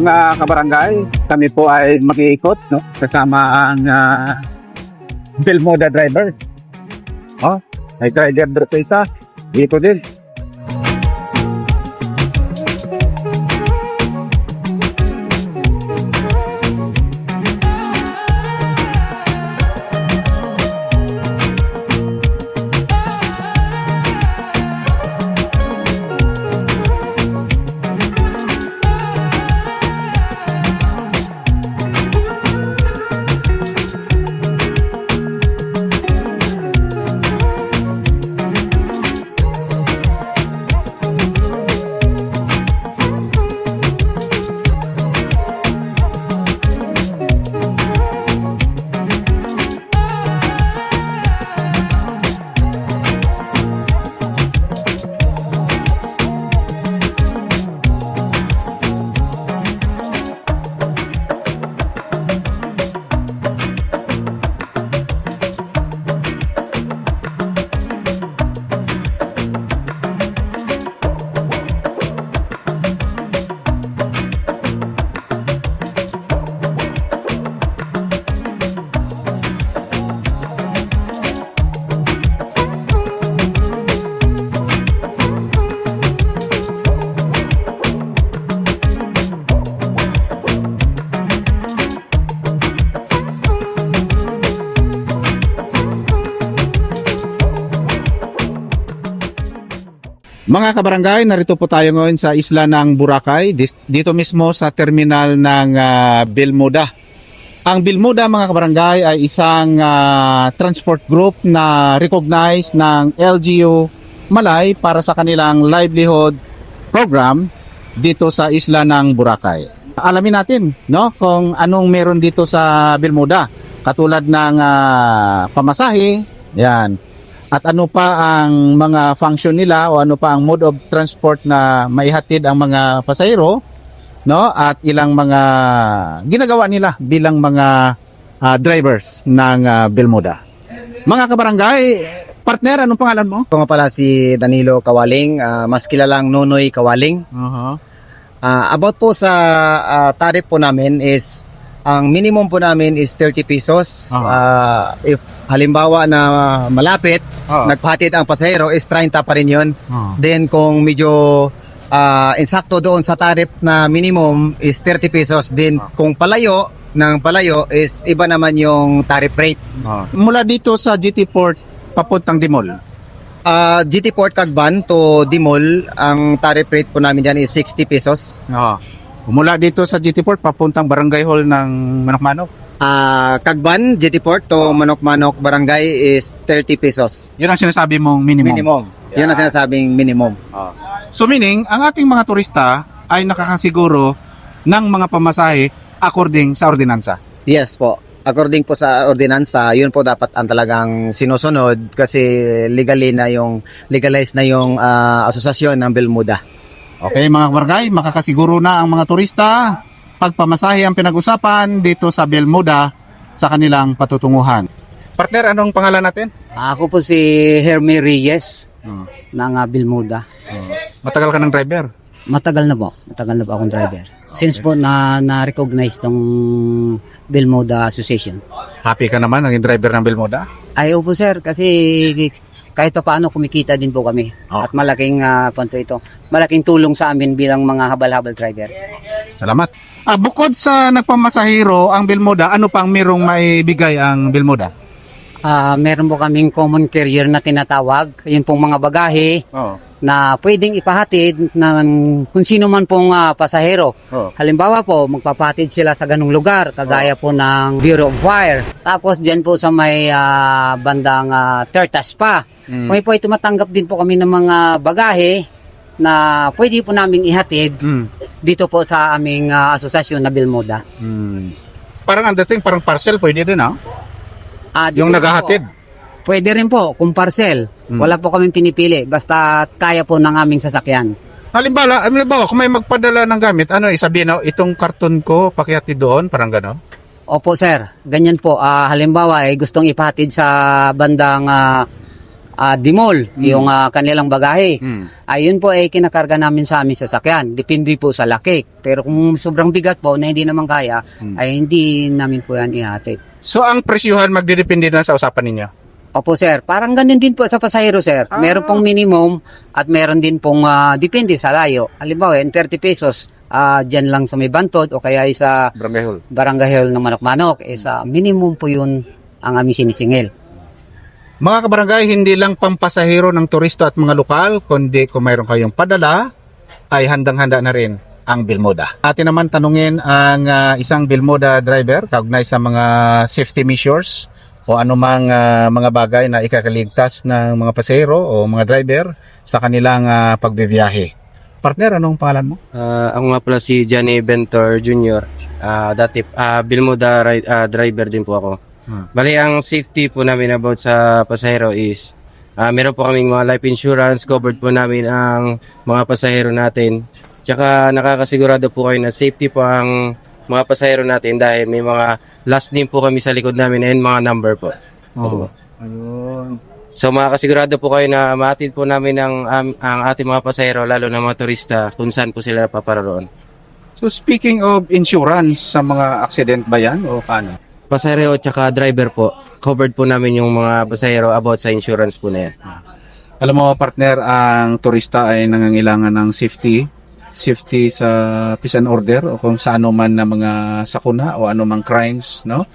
Mga kabarangay, kami po ay mag-iikot no? kasama ang uh, Belmoda driver. Oh, may driver doon sa isa. Dito din. Mga kabarangay, narito po tayo ngayon sa isla ng Boracay, dito mismo sa terminal ng ah, Bilmuda. Ang Bilmuda mga kabarangay ay isang ah, transport group na recognized ng LGU Malay para sa kanilang livelihood program dito sa isla ng Boracay. Alamin natin no kung anong meron dito sa Bilmuda katulad ng ah, pamasahe, yan, at ano pa ang mga function nila o ano pa ang mode of transport na maihatid ang mga pasahero no at ilang mga ginagawa nila bilang mga ah, drivers ng ah, Belmoda. Mga kabarangay, partner anong pangalan mo? Ako nga pala si Danilo Kawaling, ah, mas kilalang Nonoy Kawaling. Uh-huh. Ah, about po sa ah, tariff po namin is ang minimum po namin is 30 pesos. Aha. Ah, if halimbawa na malapit, Oo. nagpahatid ang pasahero is 30 pa rin 'yon. Oo. Then kung medyo ah, insakto doon sa tariff na minimum is 30 pesos. Then kung palayo ng palayo is iba naman yung tariff rate. Mula dito sa GT Port papuntang Dimol. Ah, GT Port Cagban to Dimol, ang tariff rate po namin diyan is 60 pesos. Oo. Mula dito sa GT Port papuntang Barangay Hall ng Manok-Manok. Ah, Cagban, GT Port to Manok-Manok Barangay is 30 pesos. Yun ang sinasabi mong minimum. Minimum. Yun ang sinasabing minimum. So meaning, ang ating mga turista ay nakakasiguro ng mga pamasahe according sa ordinansa. Yes po. According po sa ordinansa, yun po dapat ang talagang sinusunod kasi legally na yung legalized na yung ah, asosasyon ng Belmuda. Okay mga kabarangay, makakasiguro na ang mga turista pagpamasahe ang pinag-usapan dito sa Belmuda sa kanilang patutunguhan. Partner, anong pangalan natin? Ako po si Hermie Reyes ng uh, Bilmuda. Matagal ka ng driver. Matagal na po. Matagal na po akong driver. Since po na na-recognize tong Bilmuda Association. Happy ka naman naging driver ng Belmuda? Ayaw po sir kasi kahit pa paano kumikita din po kami. Oh. At malaking uh, panto ito. Malaking tulong sa amin bilang mga habal-habal driver. Salamat. Ah, bukod sa nagpamasahero ang Belmuda, ano pang merong maibigay ang Belmuda? Ah, meron po kaming common carrier na tinatawag. Yun pong mga bagahe Oo. Na pwedeng ipahatid ng kung sino man pong ah, pasahero. Oo. Halimbawa po, magpapahatid sila sa ganung lugar, kagaya po ng Bureau of Fire. Tapos diyan po sa may ah, bandang uh, Tertas pa. Mm. Kami po ay tumatanggap din po kami ng mga bagahe na pwede po naming ihatid Mm. dito po sa aming ah, asosasyon na Bilmoda. Mm. Parang ang dating, parang parcel pwede din ah. Ah, dito Yung po, naghahatid. Pwede rin po, kung parcel. Mm. Wala po kaming pinipili, basta kaya po ng aming sasakyan. Halimbawa, halimbawa, kung may magpadala ng gamit, ano, isabihin na, itong karton ko, pakiati doon, parang gano'n? Opo sir, ganyan po. Ah, halimbawa ay gustong ipahatid sa bandang ah, ah, dimol, yung ah, kanilang bagahe. Hmm. Ayun po ay kinakarga namin sa aming sasakyan. Depende po sa laki. Pero kung sobrang bigat po na hindi naman kaya, ay hindi namin po yan ihatid. So ang presyuhan magdidepende na sa usapan ninyo. Opo sir, parang ganun din po sa pasahero sir. Meron pong minimum at meron din pong ah, depende sa layo. Halimbawa, yung 30 pesos, ah dyan lang sa may bantod o kaya ay sa barangay hall ng manok-manok, eh sa minimum po yun ang aming sinisingil. Mga kabarangay, hindi lang pampasahero ng turista at mga lokal, kundi kung mayroon kayong padala, ay handang-handa na rin ang Bilmoda. Atin naman tanungin ang ah, isang Bilmoda driver kaugnay sa mga safety measures o anumang ah, mga bagay na ikakaligtas ng mga pasahero o mga driver sa kanilang ah, pagbibiyahe. Partner, anong pangalan mo? Ah, ako nga pala si Johnny Ventor Jr. Ah, dati ah, Bilmoda ah, driver din po ako. Bali ang safety po namin about sa pasahero is ah, meron po kaming mga life insurance, covered po namin ang mga pasahero natin. Tsaka nakakasigurado po kayo na safety po ang mga pasahero natin dahil may mga last name po kami sa likod namin and mga number po. Opo. Ayun. So makakasigurado po kayo na maatid po namin ang, am- ang ating mga pasahero lalo na mga turista kung saan po sila napaparoon. So speaking of insurance sa mga accident ba yan o paano? pasahero at saka driver po, covered po namin yung mga pasahero about sa insurance po na yan. Alam mo, partner, ang turista ay nangangailangan ng safety. Safety sa peace and order o kung sa ano man na mga sakuna o ano mang crimes, no?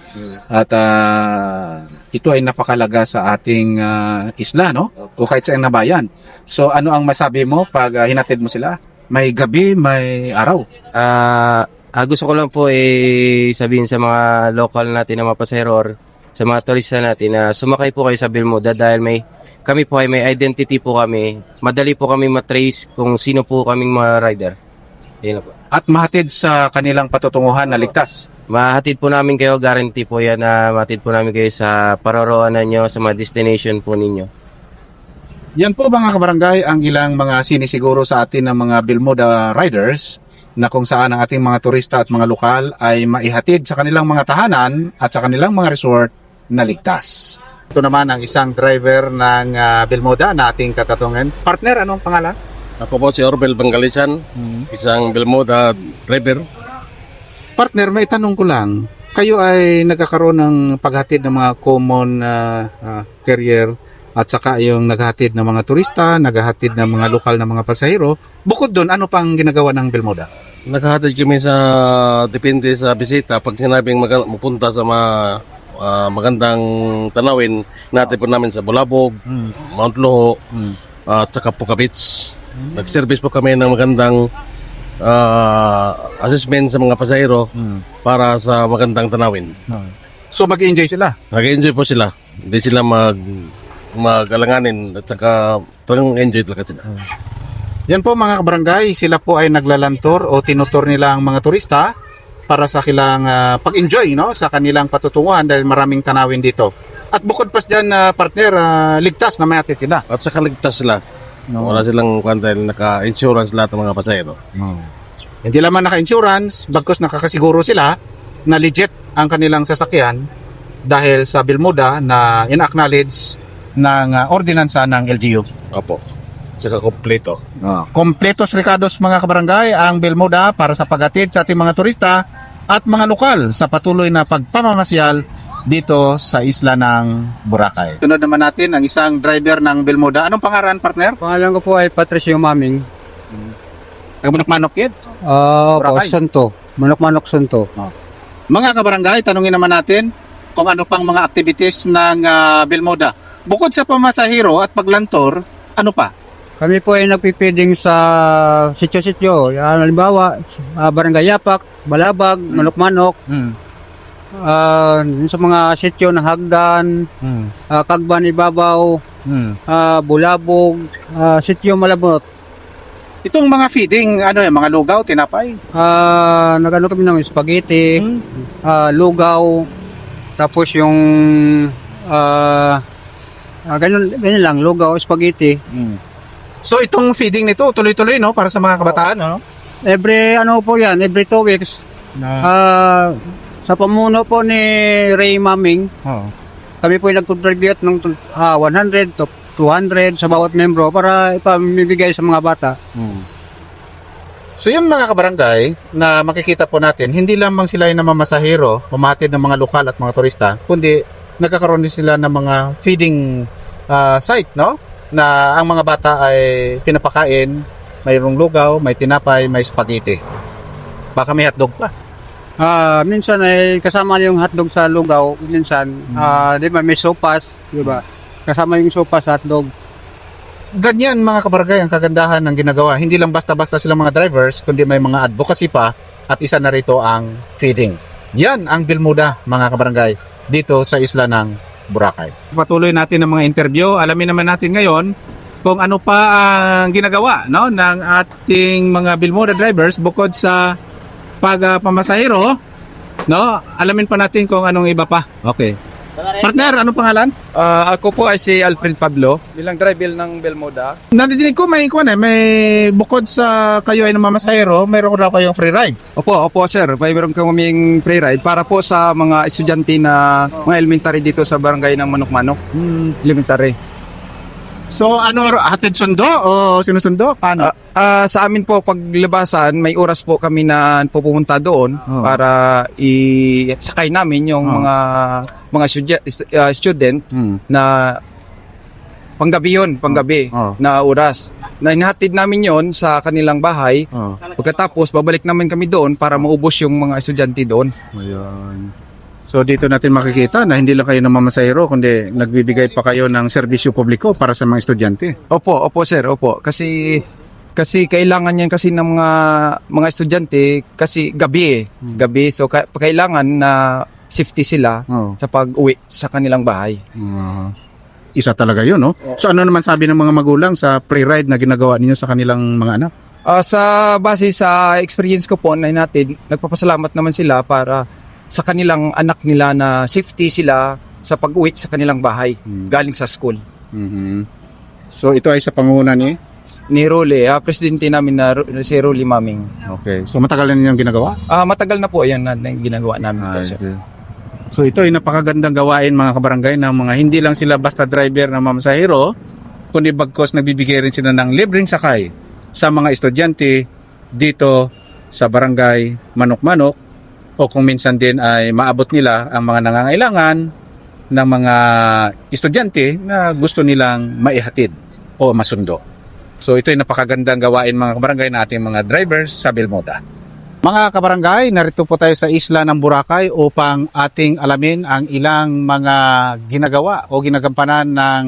At ah, ito ay napakalaga sa ating ah, isla, no? O kahit sa nabayan. So ano ang masabi mo pag ah, hinatid mo sila? May gabi, may araw. Ah, ah, gusto ko lang po eh, sabihin sa mga local natin na mga pasahero or sa mga turista natin na sumakay po kayo sa Bilmoda dahil may kami po ay may identity po kami. Madali po kami matrace kung sino po kaming mga rider. Lang po. At mahatid sa kanilang patutunguhan na ligtas. Mahatid po namin kayo, guarantee po yan na mahatid po namin kayo sa paroroonan nyo, sa mga destination po ninyo. Yan po mga kabarangay ang ilang mga sinisiguro sa atin ng mga Bilmoda riders na kung saan ang ating mga turista at mga lokal ay maihatid sa kanilang mga tahanan at sa kanilang mga resort na ligtas. Ito naman ang isang driver ng ah, Bilmoda na ating katatungan. Partner, anong pangalan? Ako po si Orbel Bangalisan, isang Belmoda driver. Partner, may tanong ko lang. Kayo ay nagkakaroon ng paghatid ng mga common ah, ah, carrier at saka yung naghahatid ng mga turista, naghahatid ng mga lokal na mga pasahero. Bukod doon, ano pang ginagawa ng Bilmoda? Nakahatid kami sa depende sa bisita. Pag sinabing maga- mapunta sa mga ah, magandang tanawin, natin po namin sa Bulabog, Mount Loho, at saka Puka Beach. Nag-service po kami ng magandang ah, assessment sa mga pasahero para sa magandang tanawin. So mag-enjoy sila. Nag-enjoy po sila. Hindi sila mag mag-alanganin at saka talagang enjoy talaga sila. Yan po mga kabarangay, sila po ay naglalantor o tinutur nila ang mga turista para sa kilang ah, pag-enjoy no sa kanilang patutunguhan dahil maraming tanawin dito. At bukod pa dyan na partner, ah, ligtas na may atid sila. At saka ligtas sila. Wala silang kwan dahil naka-insurance lahat ng mga pasahero. Hindi lamang naka-insurance, bagkus nakakasiguro sila na legit ang kanilang sasakyan dahil sa Bilmoda na in-acknowledge ng ah, ordinansa ng LGU. Opo. At saka kompleto. Kompletos recados mga kabarangay ang Bilmoda para sa paghatid sa ating mga turista at mga lokal sa patuloy na pagpamamasyal dito sa isla ng Boracay. Tunod naman natin ang isang driver ng Bilmoda. Anong pangalan partner? Pangalan ko po ay Patricio Maming. Manok Kid. Ah, po, Boracay. Santo. Manok-manok Santo. Mga kabarangay, tanungin naman natin kung ano pang mga activities ng ah, Bilmoda. Bukod sa pamasahero at paglantor, ano pa? Kami po ay nagpipiding sa sityo-sityo. Yan, halimbawa, ah, Barangay Yapak, Balabag, Manok-manok. Ah, yun sa mga sityo ng Hagdan, ah, Kagban Ibabaw, ah, Bulabog, ah, sityo Malabot. Itong mga feeding, ano yan, mga lugaw, tinapay. Ah, nagano kami ng spaghetti, ah, lugaw, tapos yung ah, ah, ganun, ganun lang, lugaw, spaghetti. So itong feeding nito, tuloy-tuloy no para sa mga kabataan, no? Every ano po yan, every two weeks. Ah, sa pamuno po ni Ray Maming, kami po ay nag-contribute ng ah, 100 to 200 sa bawat membro para ipamibigay sa mga bata. So yung mga kabarangay na makikita po natin, hindi lamang sila yung namamasahero, pumatid ng mga lokal at mga turista, kundi nagkakaroon din sila ng mga feeding ah, site, no? Na ang mga bata ay pinapakain, mayroong lugaw, may tinapay, may spaghetti. Baka may hotdog pa. Ah, minsan ay kasama yung hotdog sa lugaw, minsan ah, di ba may sopas, di ba? Kasama yung sopas sa hotdog. Ganyan mga kabarangay ang kagandahan ng ginagawa. Hindi lang basta-basta silang mga drivers, kundi may mga advocacy pa at isa na rito ang feeding. Yan ang Bilmuda mga kabarangay dito sa isla ng Boracay. Patuloy natin ang mga interview. Alamin naman natin ngayon kung ano pa ang ginagawa no ng ating mga Bilmuda drivers bukod sa pagpamasahero no alamin pa natin kung anong iba pa okay partner anong pangalan Ah, ako po ay si Alfred Pablo, bilang driver ng Belmoda. Nadidinig ko may kuwan eh, may bukod sa kayo ay namamasahero, mayroon daw kayong free ride. Opo, opo sir, may meron kaming free ride para po sa mga estudyante na mga elementary dito sa barangay ng Manok-Manok. Elementary. So ano, hatid sundo o sinusundo? Paano? Ah, ah, sa amin po paglabasan, may oras po kami na pupunta doon Oh. para isakay namin yung Oh. mga mga student, ah, student Hmm. na panggabi yun, panggabi Oh. na oras. Na inahatid namin yon sa kanilang bahay. Oh. Pagkatapos, babalik naman kami doon para maubos yung mga estudyante doon. Ayun. So dito natin makikita na hindi lang kayo namamasahero kundi nagbibigay pa kayo ng serbisyo publiko para sa mga estudyante. Opo, opo sir, opo. Kasi kasi kailangan yan kasi ng mga mga estudyante kasi gabi eh. Gabi so ka- kailangan na safety sila Oh. sa pag-uwi sa kanilang bahay. Uh, isa talaga 'yun, no? So ano naman sabi ng mga magulang sa pre-ride na ginagawa ninyo sa kanilang mga anak? Ah, sa base sa experience ko po na natin, nagpapasalamat naman sila para sa kanilang anak nila na safety sila sa pag-uwi sa kanilang bahay galing sa school. Mhm. So ito ay sa pangunguna ni Ni Role, ah, presidente namin na Ro- si Role Maming. Okay. So matagal na ninyong ginagawa? Ah, matagal na po yan na, na ginagawa namin. po, sir. So ito ay napakagandang gawain mga kabarangay ng mga hindi lang sila basta driver na mamasahero, kundi bagkos nagbibigay rin sila ng libreng sakay sa mga estudyante dito sa barangay Manok-Manok o kung minsan din ay maabot nila ang mga nangangailangan ng mga estudyante na gusto nilang maihatid o masundo. So ito ay napakagandang gawain mga kabarangay na ating mga drivers sa Belmoda. Mga kabarangay, narito po tayo sa isla ng Boracay upang ating alamin ang ilang mga ginagawa o ginagampanan ng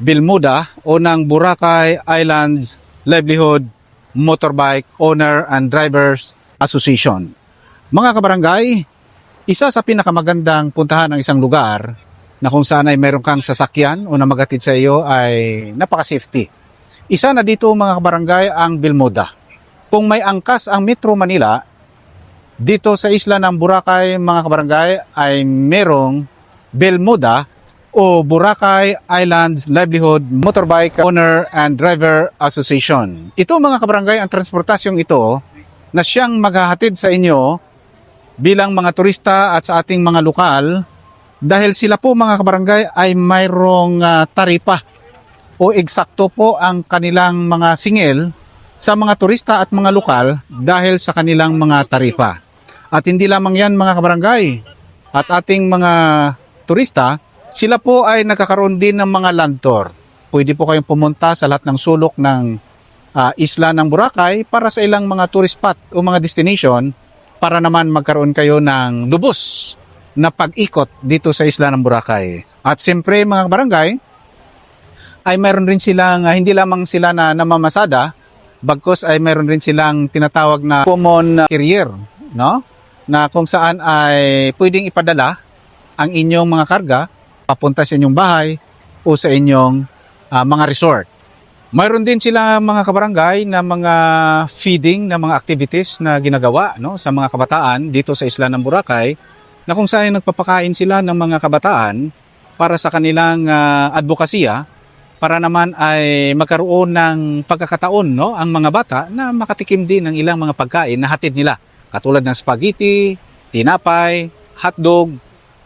Bilmuda o ng Boracay Islands Livelihood Motorbike Owner and Drivers Association. Mga kabarangay, isa sa pinakamagandang puntahan ng isang lugar na kung saan ay meron kang sasakyan o na magatid sa iyo ay napaka-safety. Isa na dito mga kabarangay ang Bilmuda. Kung may angkas ang Metro Manila, dito sa isla ng Boracay mga kabarangay ay merong Belmuda o Boracay Islands Livelihood Motorbike Owner and Driver Association. Ito mga kabarangay ang transportasyong ito na siyang maghahatid sa inyo bilang mga turista at sa ating mga lokal dahil sila po mga kabarangay ay mayroong ah, taripa o eksakto po ang kanilang mga singil sa mga turista at mga lokal dahil sa kanilang mga taripa. At hindi lamang yan mga kabarangay at ating mga turista, sila po ay nagkakaroon din ng mga land tour. Pwede po kayong pumunta sa lahat ng sulok ng ah, isla ng Boracay para sa ilang mga tourist spot o mga destination para naman magkaroon kayo ng lubos na pag-ikot dito sa isla ng Boracay. At siyempre mga barangay, ay mayroon rin silang, ah, hindi lamang sila na namamasada, bagkos ay mayroon rin silang tinatawag na common carrier, no? Na kung saan ay pwedeng ipadala ang inyong mga karga papunta sa inyong bahay o sa inyong ah, mga resort. Mayroon din sila mga kabarangay na mga feeding na mga activities na ginagawa no sa mga kabataan dito sa isla ng Boracay na kung saan nagpapakain sila ng mga kabataan para sa kanilang ah, advokasya para naman ay magkaroon ng pagkakataon no ang mga bata na makatikim din ng ilang mga pagkain na hatid nila. Katulad ng spaghetti, tinapay, hotdog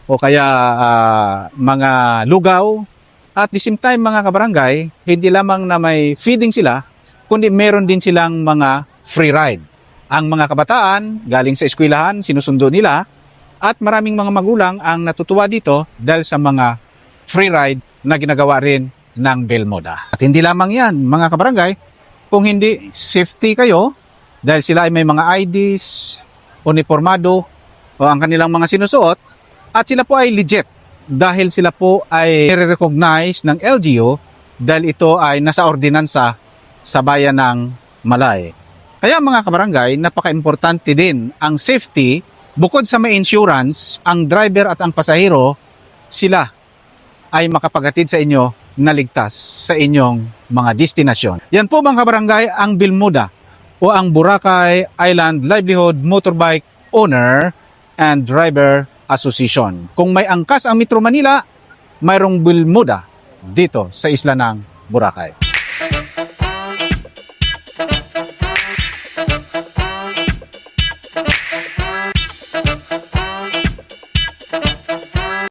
o kaya ah, mga lugaw At the same time mga kabarangay, hindi lamang na may feeding sila, kundi meron din silang mga free ride. Ang mga kabataan galing sa eskwelahan, sinusundo nila at maraming mga magulang ang natutuwa dito dahil sa mga free ride na ginagawa rin ng Belmoda. At hindi lamang yan mga kabarangay, kung hindi safety kayo dahil sila ay may mga IDs, uniformado o ang kanilang mga sinusuot at sila po ay legit dahil sila po ay recognize ng LGU dahil ito ay nasa ordinansa sa bayan ng Malay. Kaya mga kabarangay, napaka-importante din ang safety bukod sa may insurance, ang driver at ang pasahero, sila ay makapagatid sa inyo na ligtas sa inyong mga destinasyon. Yan po mga kabarangay ang Bilmuda o ang Boracay Island Livelihood Motorbike Owner and Driver Association. Kung may angkas ang Metro Manila, mayroong Bilmuda dito sa isla ng Boracay.